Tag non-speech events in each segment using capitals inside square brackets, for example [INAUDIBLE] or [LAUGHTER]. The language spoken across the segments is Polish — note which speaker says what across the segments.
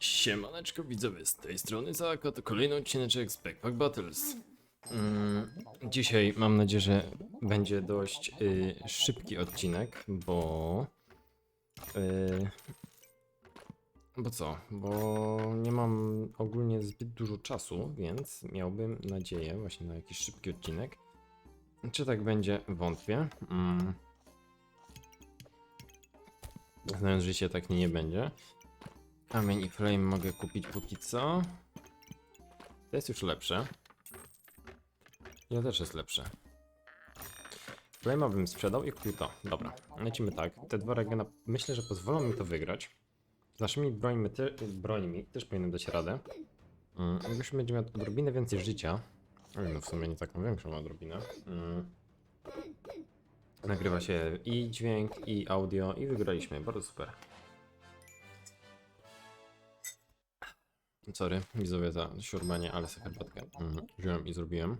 Speaker 1: Siemaneczko widzowie, z tej strony Zaka, to kolejny odcineczek z Backpack Battles. Mm, dzisiaj mam nadzieję, że będzie dość y, szybki odcinek, bo... Y, bo co? Bo nie mam ogólnie zbyt dużo czasu, więc miałbym nadzieję właśnie na jakiś szybki odcinek. Czy tak będzie? Wątpię. Mm. Znając życie, tak nie, nie będzie. Kamień i flame mogę kupić póki co. To jest już lepsze. Ja też jest lepsze. Flame'a bym sprzedał i kupił to. Dobra, lecimy tak. Te dwa regena myślę, że pozwolą mi to wygrać. Z naszymi brońmi, te, brońmi też powinienem dać radę. Mm, Jakbyśmy będzie miał odrobinę więcej życia. No w sumie nie taką większą odrobinę. Mm. Nagrywa się i dźwięk, i audio, i wygraliśmy. Bardzo super. Sorry, widzowie za siurbanie, ale sobie herbatkę mm, wziąłem i zrobiłem.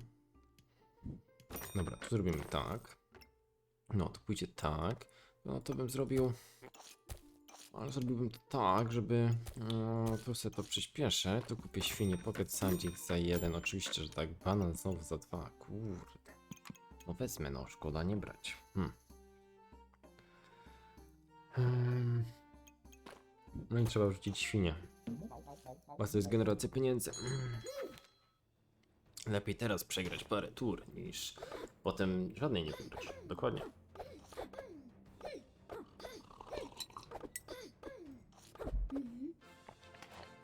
Speaker 1: Dobra, tu zrobimy tak. No, to pójdzie tak. No, to bym zrobił... Ale zrobiłbym to tak, żeby... No, tu sobie to przyspieszę. Tu kupię świnię Pocket Sandzik za jeden. Oczywiście, że tak. Banan znowu za dwa. Kurde. No wezmę, no. Szkoda nie brać. Hmm. Hmm. No i trzeba wrzucić świnię. To jest generacja pieniędzy. Mm. [CLEARS THROAT] Lepiej teraz przegrać parę tur, niż potem żadnej nie wygrać. Dokładnie.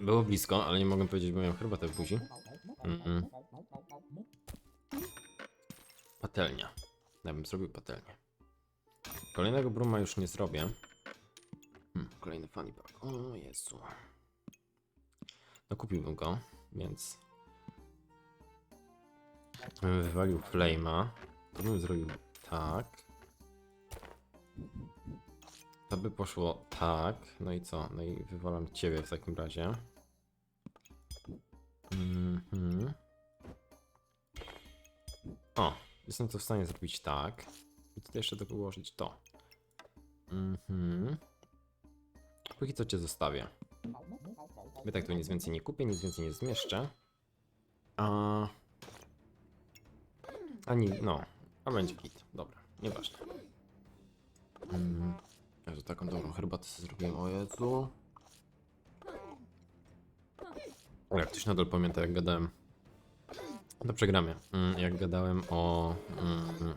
Speaker 1: Było blisko, ale nie mogę powiedzieć, bo miałem herbatę w buzi. Mm-mm. Patelnia. Ja bym zrobił patelnię. Kolejnego bruma już nie zrobię. Hmm, kolejny funny pack. O Jezu. No kupiłbym go, więc... Wywalił flame'a. To bym zrobił tak. To by poszło tak. No i co? No i wywalam ciebie w takim razie. Mhm. O, jestem to w stanie zrobić tak. I tutaj jeszcze tylko ułożyć to. Mhm. Póki co cię zostawię. My tak tu nic więcej nie kupię, nic więcej nie zmieszczę. A... Ani, no, a będzie kit. Dobra, nieważne. Mm. Jezu, taką dobrą herbatę sobie zrobiłem, o Jezu. Jak ktoś nadal pamięta, jak gadałem. To przegramy. Mm, Jak gadałem o mm,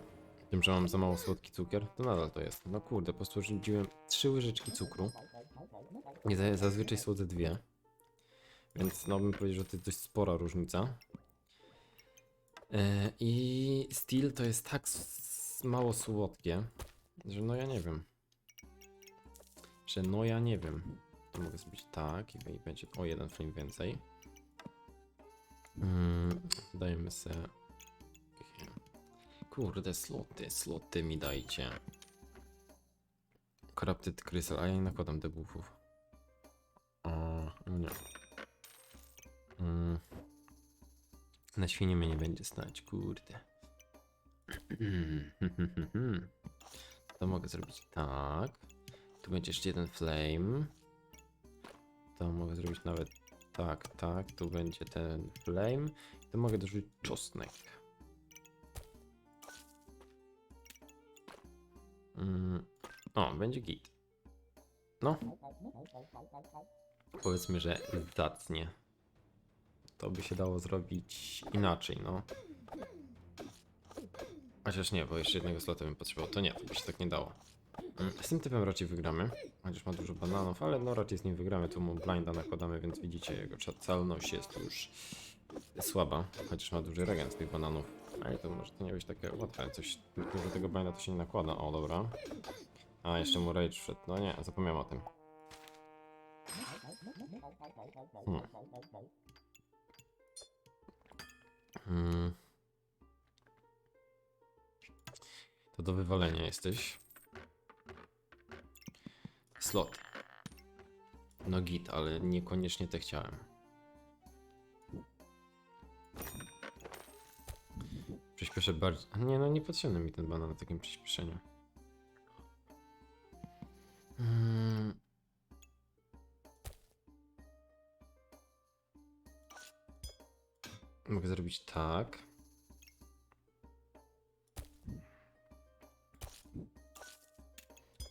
Speaker 1: tym, że mam za mało słodki cukier, to nadal to jest. No kurde, po prostu rzuciłem trzy łyżeczki cukru. Za- zazwyczaj słodzę dwie. Więc no bym powiedział, że to jest dość spora różnica. E, I Steel to jest tak mało słodkie, że no ja nie wiem. Że no ja nie wiem. To mogę zrobić tak i będzie o jeden frame więcej. Mm, dajmy se. Kurde, sloty, sloty mi dajcie. Corrupted Crystal, a ja nie nakładam debuffów. O, no nie. Mm. Na świnie mnie nie będzie stać, kurde. [CLEARS THROAT] To mogę zrobić tak. Tu będzie jeszcze jeden flame. To mogę zrobić nawet tak, tak. Tu będzie ten flame. To mogę dorzucić czosnek. Mm. O, będzie git. No. Powiedzmy, że zacnie. To by się dało zrobić inaczej, no. Chociaż nie, bo jeszcze jednego slota bym potrzebował. To nie, to by się tak nie dało. Mm, Z tym typem raczej wygramy. Chociaż ma dużo bananów, ale no raczej z nim wygramy. Tu mu blinda nakładamy, więc widzicie, jego celność jest już słaba. Chociaż ma duży regen z tych bananów. Ale to może to nie być takie łatwe. Coś dużo tego blinda to się nie nakłada. O, dobra. A, jeszcze mu rage wszedł. No nie, zapomniałem o tym. Hmm. Hmm. To do wywalenia jesteś. Slot. No git, ale niekoniecznie te chciałem. Przyspieszę bardziej. Nie no, nie potrzebny mi ten banan na takim przyspieszeniu. Zrobić tak.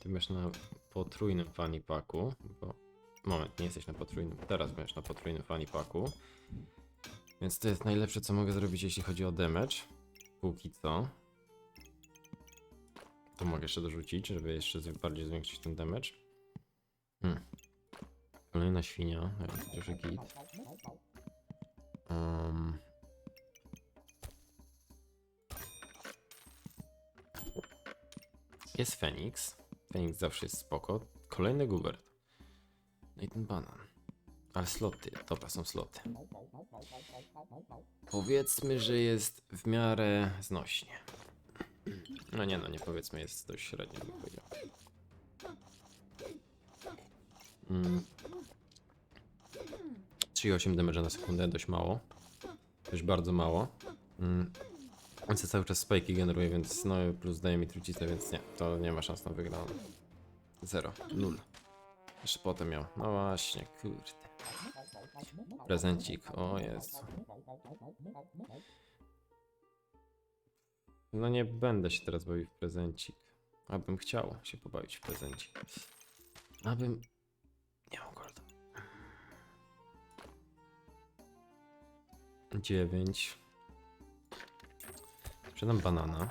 Speaker 1: Ty będziesz na potrójnym fanny packu, bo... Moment, nie jesteś na potrójnym, teraz będziesz na potrójnym fanny packu. Więc to jest najlepsze, co mogę zrobić, jeśli chodzi o damage. Póki co. To mogę jeszcze dorzucić, żeby jeszcze bardziej zwiększyć ten damage. Hmm. Kolejna świnia, chociaż git. Jest Feniks. Feniks zawsze jest spoko. Kolejny Gubert. No i ten banan. Ale sloty, dobra, są sloty. Powiedzmy, że jest w miarę znośnie. No nie no, nie powiedzmy, jest dość średnio, bym powiedział. Mm. 3,8 damage na sekundę, dość mało. Dość bardzo mało. Mm. On cały czas spajki generuje, więc no plus daje mi trucizny, więc nie, to nie ma szans na wygraną. Zero, nul. Jeszcze potem miał. No właśnie, kurde. Prezencik, o Jezu. No nie będę się teraz bawił w prezencik. Abym chciał się pobawić w prezencik. Abym... Nie mam golda. 9. Sprzedam banana.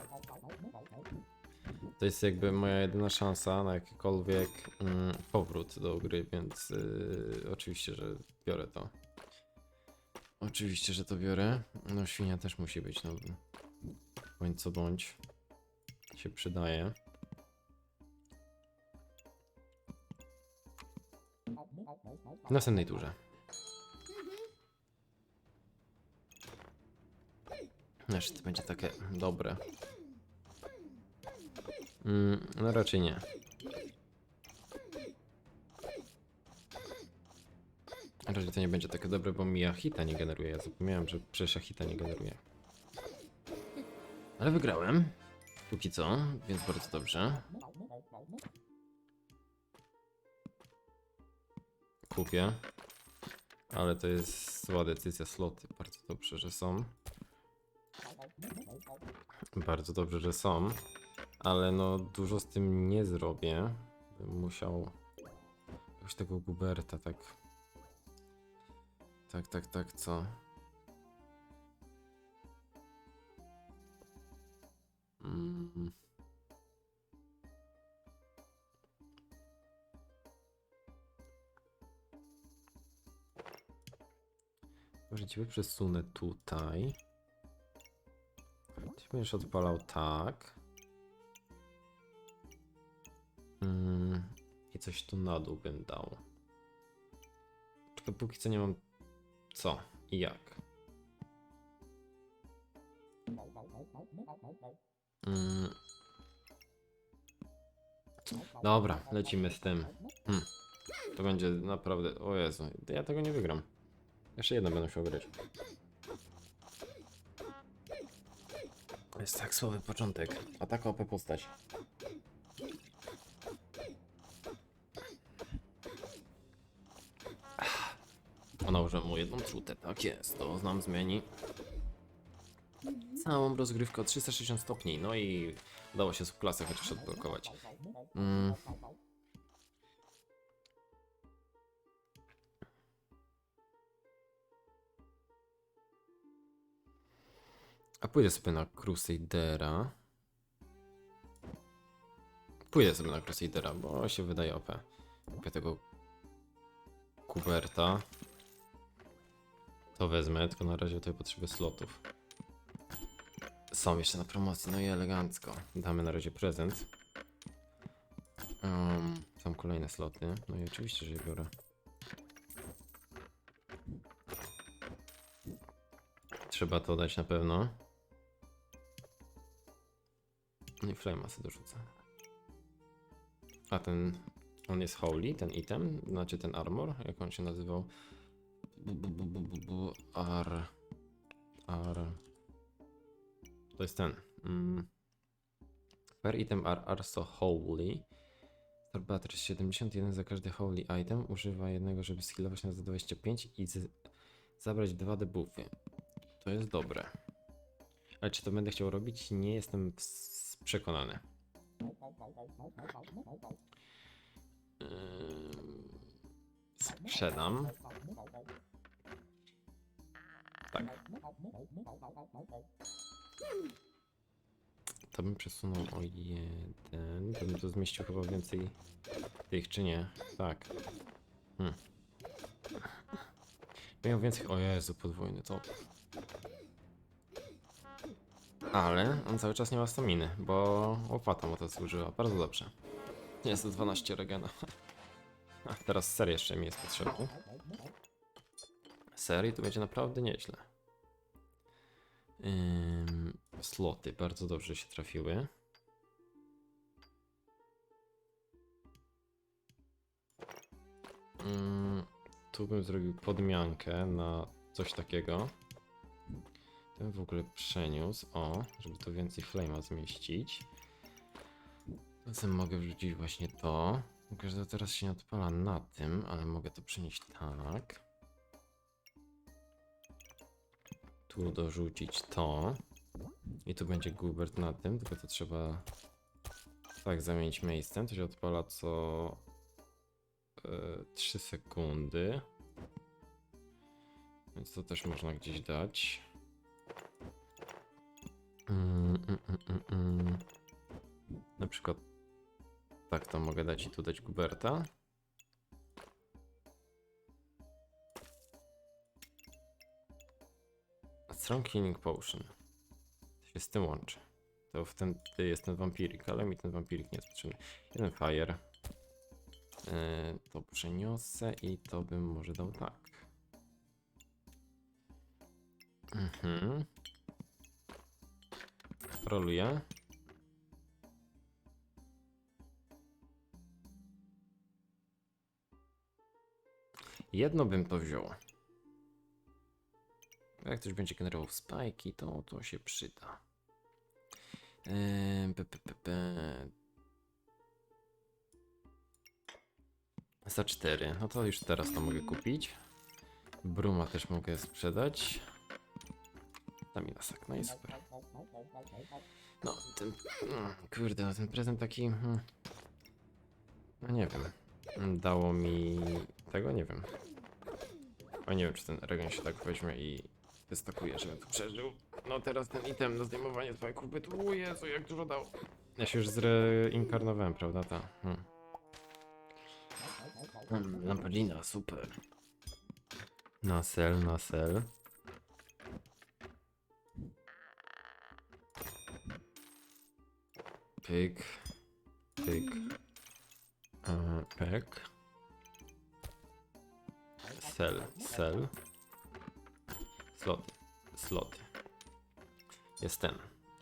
Speaker 1: To jest jakby moja jedyna szansa na jakikolwiek mm, powrót do gry, więc yy, oczywiście, że biorę to. Oczywiście, że to biorę. No świnia też musi być, no bądź co bądź. Się przydaje. W następnej turze. Znaczy, to będzie takie dobre. Mm, no raczej nie. Raczej to nie będzie takie dobre, bo mi hita nie generuje. Ja zapomniałem, że przecież hita nie generuje. Ale wygrałem. Póki co, więc bardzo dobrze. Kupię. Ale to jest zła decyzja sloty. Bardzo dobrze, że są. Bardzo dobrze, że są. Ale no dużo z tym nie zrobię. Bym musiał jakoś tego Guberta tak. Tak, tak, tak, co? Mm. Może przesunę tutaj. Ty będziesz odpalał tak. Mm, I coś tu na dół bym dał. Tylko póki co nie mam co i jak. Mm. Dobra, lecimy z tym. Hmm. To będzie naprawdę. O Jezu, ja tego nie wygram. Jeszcze jedno będę musiał grać. Jest tak słaby początek. A taka OP postać. Ona użyła mu jedną trzutę, tak jest, to nam zmieni całą rozgrywkę o 360 stopni, no i udało się subklasę chociaż odblokować. Mm. A pójdę sobie na Crusadera. Pójdę sobie na Crusadera, bo się wydaje OP. Kupię tego Kuberta. To wezmę, tylko na razie tutaj potrzebuję slotów. Są jeszcze na promocji, no i elegancko. Damy na razie prezent. Um, są kolejne sloty. No i oczywiście, że je biorę. Trzeba to dać na pewno. Flame'a sobie dorzucę. A ten... On jest holy, ten item, znaczy ten armor, jak on się nazywał? Bu, bu, bu, bu, bu, ar... Ar... To jest ten. Mm. Per item are, are so holy. Star Battery 71 za każdy holy item. Używa jednego, żeby skillować na za 25 i zabrać dwa debuffy. To jest dobre. Ale czy to będę chciał robić? Nie jestem ws- przekonany. Ym, Sprzedam. Tak. To bym przesunął o jeden. To bym to zmieścił chyba więcej tych, czy nie? Tak. Hmm. Miał więcej. O Jezu, podwójny top. Ale on cały czas nie ma staminy, bo łopata mu to służyła. Bardzo dobrze. To 12 regena. [LAUGHS] A, teraz ser jeszcze mi jest potrzebny. Serii to będzie naprawdę nieźle. Ym, sloty bardzo dobrze się trafiły. Ym, tu bym zrobił podmiankę na coś takiego. Ten w ogóle przeniósł, o, żeby to więcej flame'a zmieścić. Zatem mogę wrzucić właśnie to. Tylko, że teraz się nie odpala na tym, ale mogę to przenieść tak. Tu dorzucić to. I tu będzie Gubert na tym, tylko to trzeba tak zamienić miejscem. To się odpala co e, 3 sekundy. Więc to też można gdzieś dać. Mm, mm, mm, mm, mm. Na przykład tak to mogę dać i tu dać Guberta. Strong Healing Potion. To się z tym łączy. To wtedy jest ten vampirik, ale mi ten vampirik nie jest potrzebny. Jeden fire. Yy, to przeniosę i to bym może dał tak. Mhm. Roluję. Jedno bym to wziął. Jak ktoś będzie generował spajki, to to się przyda. Eee, pe. Za 4. No to już teraz to mogę kupić. Bruma też mogę sprzedać. Staminasak, no i super. No, ten. mm, Kurde, no ten prezent taki. hmm, No nie wiem. Dało mi tego, nie wiem. O nie wiem, czy ten regen się tak weźmie i wystakuje, żebym tu przeżył. No teraz ten item na zdejmowanie spajków bytu. O Jezu, jak dużo dał. Ja się już zreinkarnowałem, prawda? Ta. Hmm. Hmm, Lampadina, super. Nasel, nasel. Pyk. Pyk. E, Pek. Sel, sel. Sloty, sloty. Jest ten.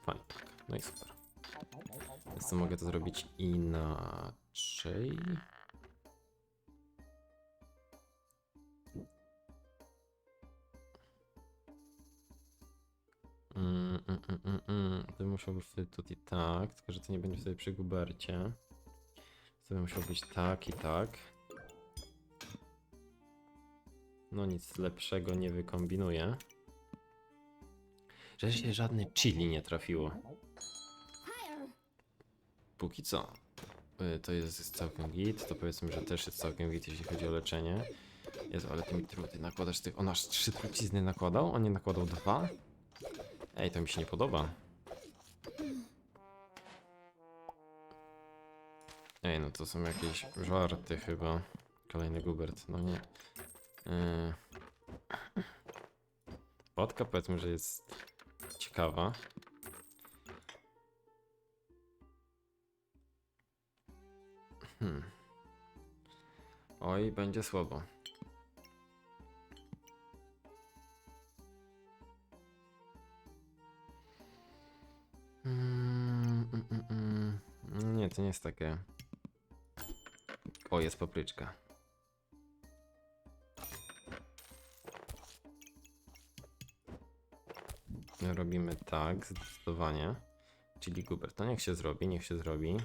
Speaker 1: Fajnie, tak. No i super. Więc mogę to zrobić inaczej. Musiał być wtedy tutaj tak, tylko że to nie będzie wtedy przy Gubercie. By musiał być tak i tak. No nic lepszego nie wykombinuję. Że się żadne chili nie trafiło. Póki co. y, To jest całkiem git, to powiedzmy, że też jest całkiem git, jeśli chodzi o leczenie. Jezu, ale ty mi truty nakładasz tych... On aż trzy trucizny nakładał? On nie nakładał dwa? Ej, to mi się nie podoba. Ej, no to są jakieś żarty chyba. Kolejny Gubert, no nie. Yy. Płotka powiedzmy, że jest ciekawa. Hmm. Oj, będzie słabo. Mm, mm, mm, mm. Nie, to nie jest takie. O, jest papryczka. Robimy tak, zdecydowanie. Czyli Guber, to niech się zrobi, niech się zrobi.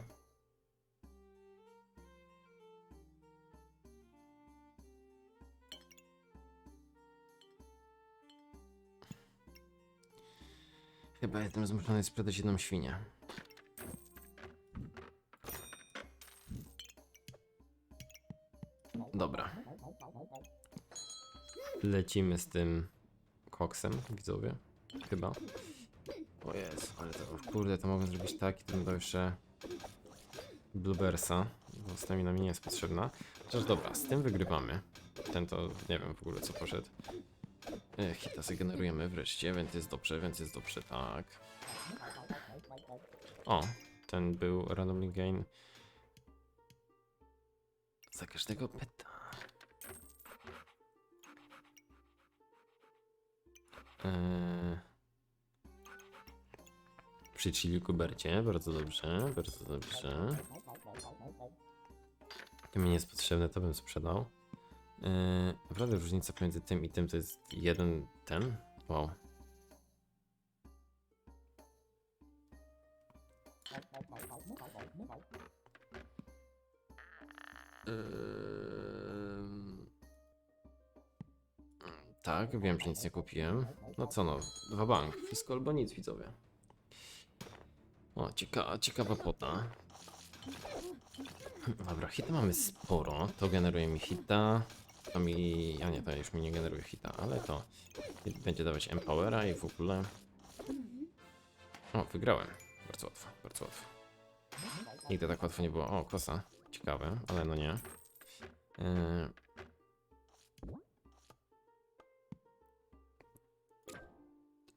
Speaker 1: Chyba jestem zmuszony sprzedać jedną świnię. Lecimy z tym koksem, widzowie. Chyba. O jest, ale to, kurde, to mogę zrobić tak i to dał jeszcze Bluebersa, bo stamina mi nie jest potrzebna. Chociaż dobra, z tym wygrywamy. Ten to nie wiem w ogóle co poszedł. E, Hita generujemy wreszcie, więc jest dobrze, więc jest dobrze, tak. O, ten był randomly gain za każdego. Eee... Przy chili kubercie, bardzo dobrze, bardzo dobrze. To mi nie jest potrzebne, to bym sprzedał. Eee, naprawdę różnica pomiędzy tym i tym to jest jeden ten? Wow. Tak, wiem, że nic nie kupiłem. No co no, dwa bank, wszystko albo nic, widzowie. O, cieka ciekawa pota. Dobra, hity mamy sporo. To generuje mi hita. To mi... A nie, to już mi nie generuje hita, ale to będzie dawać empowera i w ogóle... O, wygrałem. Bardzo łatwo, bardzo łatwo. Nigdy tak łatwo nie było. O, kosa. Ciekawe, ale no nie. Yy...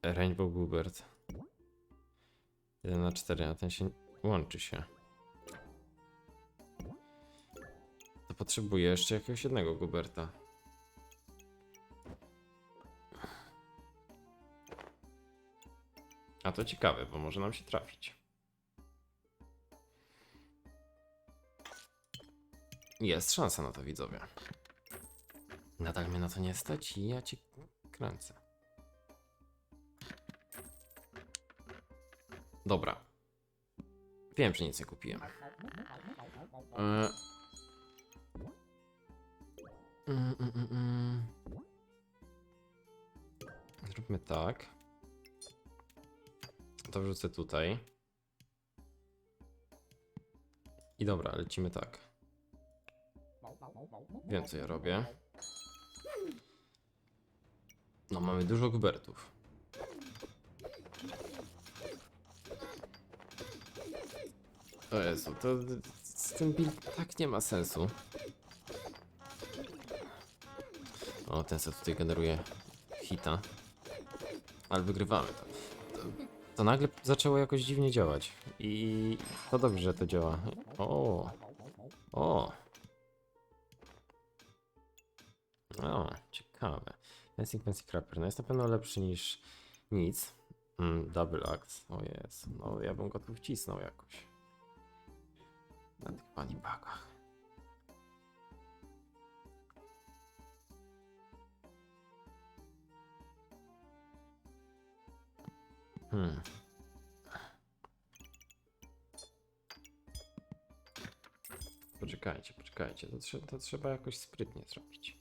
Speaker 1: Rainbow Goobert. 1 na 4, a ten się łączy się. To potrzebuję jeszcze jakiegoś jednego Guberta. A to ciekawe, bo może nam się trafić. Jest szansa na to, widzowie. Nadal mnie na to nie stać i ja ci kręcę. Dobra. Wiem, że nic nie kupiłem. E... Mm, mm, mm. Zróbmy tak. To wrzucę tutaj. I dobra, lecimy tak. Wiem co ja robię. No, mamy dużo gubertów. O Jezu, to z tym build tak nie ma sensu. O, ten sobie tutaj generuje hita. Ale wygrywamy to. to. To nagle zaczęło jakoś dziwnie działać. I to dobrze, że to działa. O! O! O, ciekawe. Dancing Fancy Crapper. No jest na pewno lepszy niż nic. Mm, double act. O jest. No ja bym go tu wcisnął jakoś. Na tych pani bagach. Hmm. Poczekajcie, poczekajcie. To, trze to trzeba jakoś sprytnie zrobić.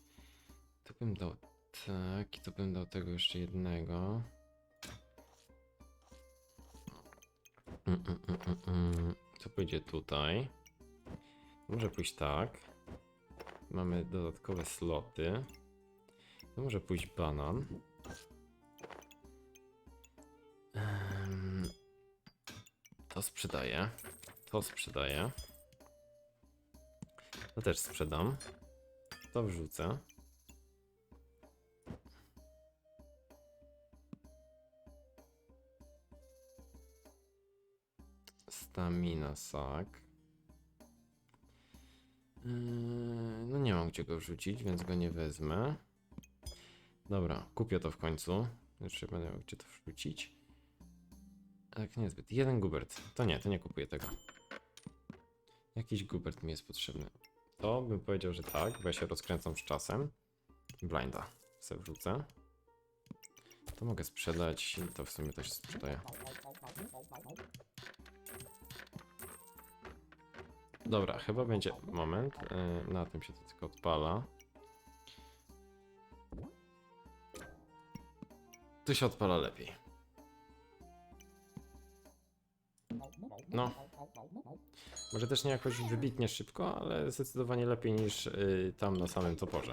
Speaker 1: To bym dał tak, i to bym dał tego jeszcze jednego. Mm, mm, mm, mm, mm. To pójdzie tutaj. Może pójść tak. Mamy dodatkowe sloty. To może pójść banan. To sprzedaję. To sprzedaję. To też sprzedam. To wrzucę. Stamina sak. Yy, No nie mam gdzie go wrzucić, więc go nie wezmę. Dobra, kupię to w końcu. Jeszcze będę miał gdzie to wrzucić. Tak, niezbyt. Jeden Gubert. To nie, to nie kupuję tego. Jakiś Gubert mi jest potrzebny. To bym powiedział, że tak, bo ja się rozkręcam z czasem. Blinda se wrzucę. To mogę sprzedać to w sumie też sprzedaję. Dobra, chyba będzie moment. Yy, na tym się to tylko odpala. Tu się odpala lepiej. no. Może też nie jakoś wybitnie szybko, ale zdecydowanie lepiej niż y, tam na samym toporze.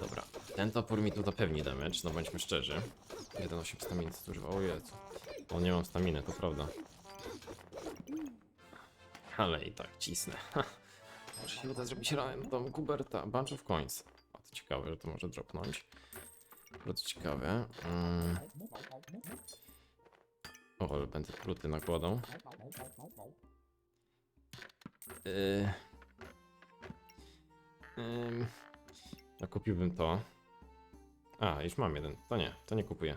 Speaker 1: Dobra, ten topór mi tu zapewni damage, no bądźmy szczerzy. 1,8 staminy zużywa, o Jezu. O, nie mam staminy, to prawda. Ale i tak cisnę. [LAUGHS] Może się uda zrobić random Guberta. Bunch of coins. O, to ciekawe, że to może dropnąć. Bardzo ciekawe. Mm. O, ale będę pluty nakładał. Yy. Ym. No kupiłbym to. A, już mam jeden. To nie, to nie kupuję.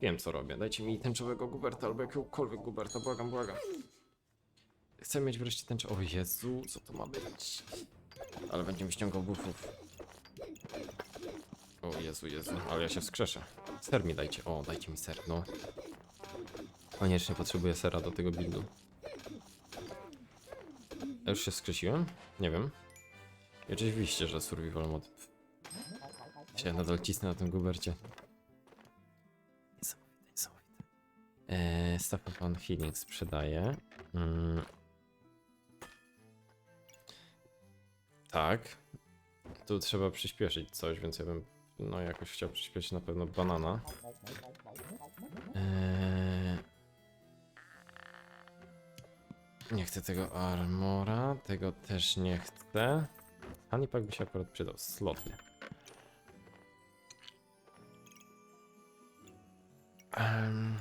Speaker 1: Wiem co robię. Dajcie mi tęczowego Guberta albo jakiegokolwiek Guberta, błagam, błagam. Chcę mieć wreszcie tęczę. O Jezu, co to ma być? Ale będziemy ściągał buffów. O Jezu, Jezu, ale ja się wskrzeszę. Ser mi dajcie. O, dajcie mi ser, no. Koniecznie potrzebuję sera do tego buildu. Ja już się wskrzesiłem? Nie wiem. I oczywiście, że survival mod. Się nadal cisnę na tym gubercie. Niesamowite, niesamowite. Eee, Staff Healing sprzedaje. Mm. Tak. Tu trzeba przyspieszyć coś, więc ja bym no jakoś chciał przyspieszyć na pewno banana. Eee... Nie chcę tego armora, tego też nie chcę. Honeypack by się akurat przydał, sloty. Em.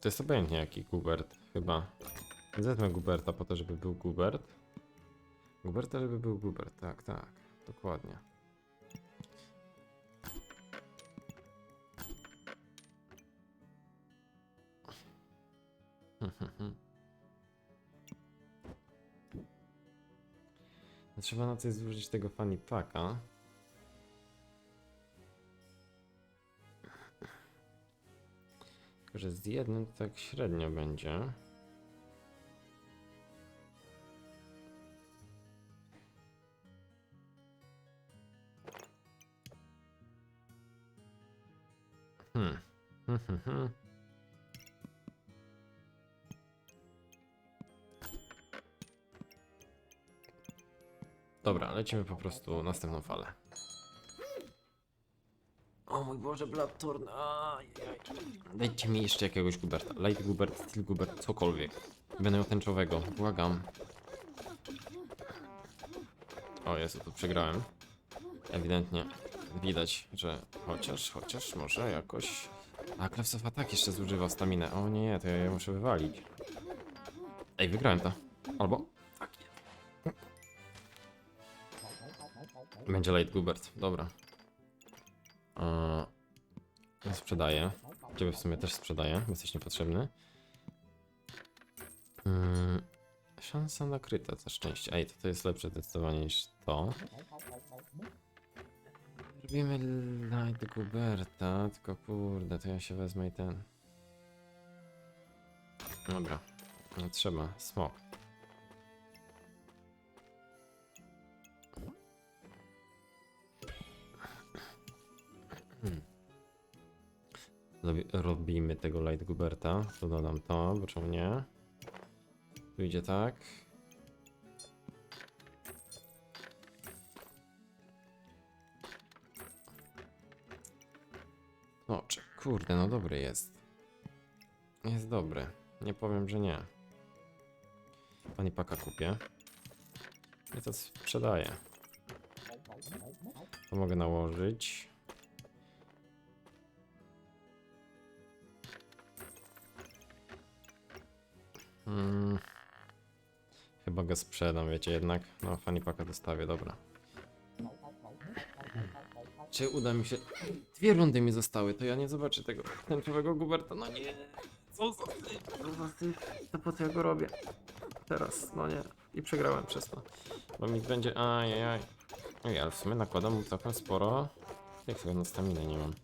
Speaker 1: To jest obojętnie jaki Gubert, chyba. Zezmę Guberta po to, żeby był Gubert. Guberta, żeby był Gubert, tak, tak, dokładnie. [LAUGHS] Trzeba na coś zużyć tego funny że z jednym tak średnio będzie. Hmm. [LAUGHS] Dobra, lecimy po prostu następną falę. Mój Boże, ajaj. Dajcie mi jeszcze jakiegoś Guberta. Light Gubert, Steel Gubert, cokolwiek. Będę miał tęczowego, błagam. O Jezu, tu przegrałem. Ewidentnie widać, że chociaż, chociaż może jakoś... A, Clefs of Attack jeszcze zużywa staminę. O nie, to ja muszę wywalić. Ej, wygrałem to. Albo... Będzie Light Gubert, dobra. Eee, sprzedaję. Ciebie w sumie też sprzedaję, jesteś niepotrzebny. Mm, szansa na kryte, to szczęście. Ej, to, to jest lepsze zdecydowanie niż to. Robimy Light Guberta, tylko kurde, to ja się wezmę i ten. Dobra, trzeba. Smok. Robimy tego Light Guberta. To dodam to, bo czemu nie? Tu idzie tak. No, czy- kurde, no dobry jest. Jest dobry. Nie powiem, że nie. Pani paka kupię. I to sprzedaję. To mogę nałożyć. Chyba go sprzedam, wiecie, jednak. No, funny paka dostawię, dobra. Czy uda mi się... Dwie rundy mi zostały, to ja nie zobaczę tego tęczowego Guberta. No nie! Co za syf. To po co ja go robię? Teraz, no nie. I przegrałem przez to. Bo mi będzie... Ajajaj. Ej, ale w sumie nakładam mu całkiem sporo. Jak sobie na staminę nie mam.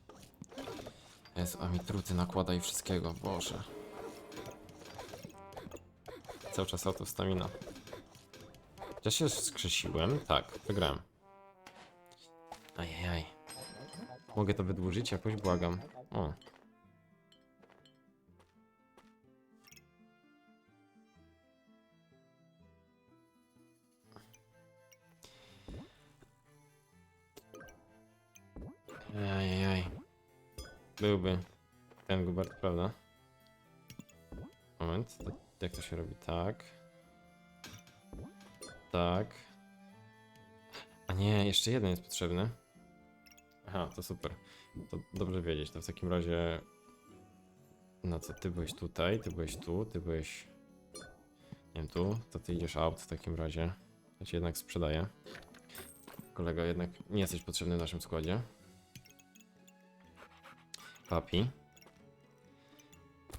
Speaker 1: Jezu, a mi truty nakłada i wszystkiego, Boże. Cały czas auto stamina. Ja się skrzesiłem? Tak, wygrałem. Mogę to wydłużyć jakoś? Błagam. O. Ajajaj. Byłby ten Gubert, prawda? Moment, to, jak to się robi? Tak. Tak. A nie, jeszcze jeden jest potrzebny. Aha, to super. To dobrze wiedzieć. To w takim razie. Na co? Ty byłeś tutaj, ty byłeś tu, ty byłeś. Nie wiem, tu. To ty idziesz out w takim razie. Ja cię jednak sprzedaję. Kolego, jednak nie jesteś potrzebny w naszym składzie. Papi.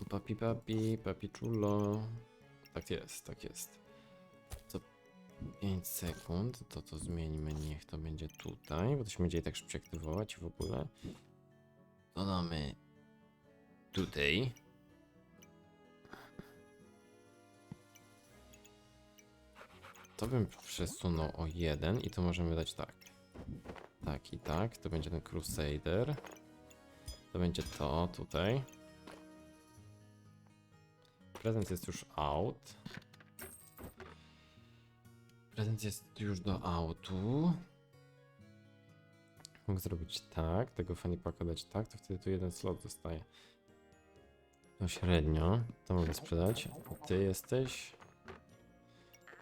Speaker 1: Papi, papi, papi chulo. Tak jest, tak jest. Co 5 sekund, to to zmieńmy, niech to będzie tutaj, bo to się będzie tak szybciej aktywować w ogóle. Dodamy tutaj. To bym przesunął o jeden i to możemy dać tak. Tak i tak, to będzie ten Crusader. To będzie to tutaj. Prezent jest już out. Prezent jest już do autu. Mogę zrobić tak, tego funny packa dać tak, to wtedy tu jeden slot zostaje. No średnio, to mogę sprzedać. Ty jesteś...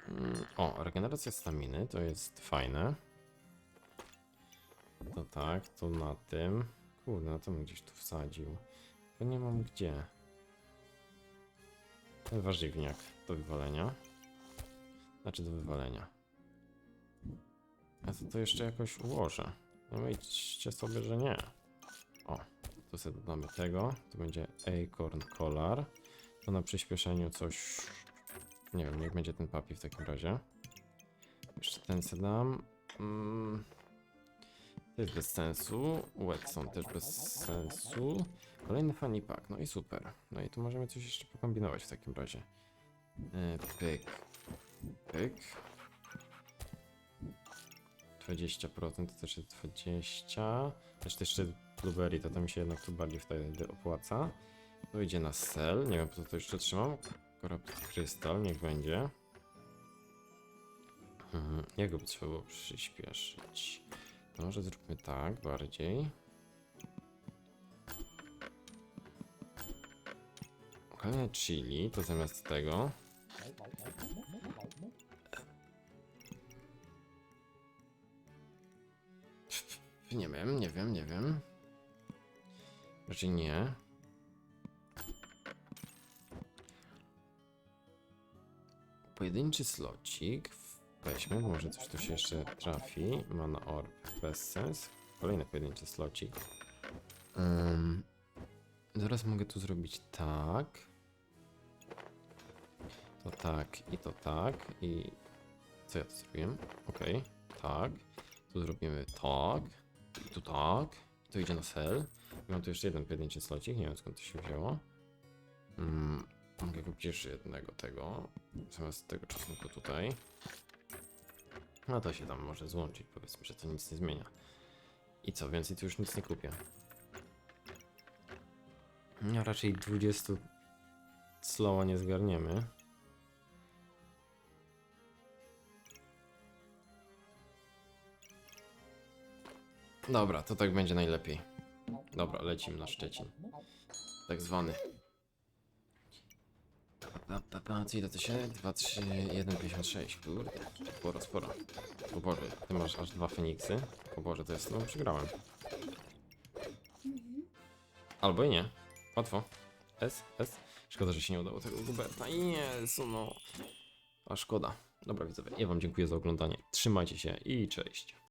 Speaker 1: Mm, O, regeneracja staminy, to jest fajne. To tak, to na tym. Kurde, na tym gdzieś tu wsadził. Bo nie mam gdzie. Ten warzywniak do wywalenia. Znaczy do wywalenia. A to, to jeszcze jakoś ułożę. No myślcie sobie, że nie. O, tu sobie dodamy tego. To będzie Acorn Collar. To na przyspieszeniu coś... Nie wiem, niech będzie ten papi w takim razie. Jeszcze ten sobie dam. Mm. Jest bez sensu. Wetson też bez sensu. Kolejny funny pack, no i super. No i tu możemy coś jeszcze pokombinować w takim razie. E, Pyk. Pyk. 20% to też jest 20. Też jeszcze blueberry, to to mi się jednak tu bardziej wtedy opłaca. To idzie na sell, nie wiem po co to jeszcze trzymam. Corrupt Crystal, niech będzie. Mhm, jego by trzeba było przyspieszyć. Może zróbmy tak bardziej. Kolejne chili, to zamiast tego. Nie wiem, nie wiem, nie wiem. Raczej nie. Pojedynczy slocik. Weźmy, może coś tu się jeszcze trafi. Mana orb, bez sens. Kolejny pojedynczy slocik. Ym, zaraz mogę tu zrobić tak. To tak i to tak. I co ja tu zrobiłem? Okej, tak. Tu zrobimy tak. Tu tak. To idzie na sel. Mam tu jeszcze jeden pojedynczy slocik. Nie wiem skąd to się wzięło. Mm, mogę kupić jeszcze jednego tego. Zamiast tego czosnku tutaj. No to się tam może złączyć. Powiedzmy, że to nic nie zmienia. I co, więcej tu już nic nie kupię. No raczej 20 slowa nie zgarniemy. Dobra, to tak będzie najlepiej. Dobra, lecimy na Szczecin. Tak zwany. Co ile to się? 2, 3, 1, 56. Kurde, sporo, sporo. O Boże, ty masz aż dwa Feniksy. O Boże, to jest, no przegrałem. Albo i nie. Łatwo. S, S. Szkoda, że się nie udało tego Guberta. Jezu, no. A szkoda. Dobra widzowie, ja wam dziękuję za oglądanie. Trzymajcie się i cześć.